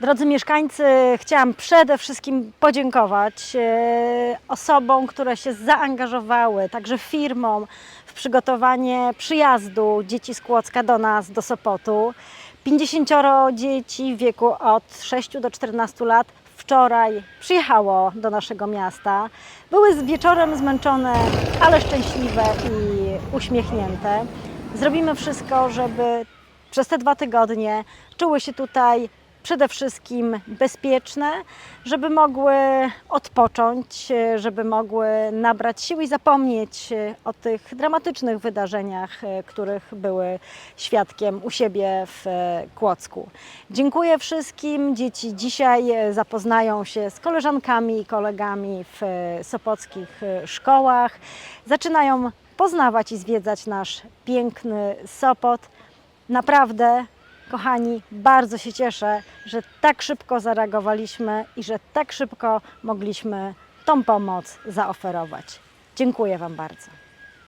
Drodzy mieszkańcy, chciałam przede wszystkim podziękować e, osobom, które się zaangażowały, także firmom w przygotowanie przyjazdu dzieci z Kłodzka do nas, do Sopotu. 50 dzieci w wieku od 6 do 14 lat wczoraj przyjechało do naszego miasta. Były z wieczorem zmęczone, ale szczęśliwe i uśmiechnięte. Zrobimy wszystko, żeby przez te dwa tygodnie czuły się tutaj przede wszystkim bezpieczne, żeby mogły odpocząć, żeby mogły nabrać sił i zapomnieć o tych dramatycznych wydarzeniach, których były świadkiem u siebie w Kłodzku. Dziękuję wszystkim. Dzieci dzisiaj zapoznają się z koleżankami i kolegami w sopockich szkołach. Zaczynają poznawać i zwiedzać nasz piękny Sopot. Naprawdę, kochani, bardzo się cieszę, że tak szybko zareagowaliśmy i że tak szybko mogliśmy tą pomoc zaoferować. Dziękuję Wam bardzo.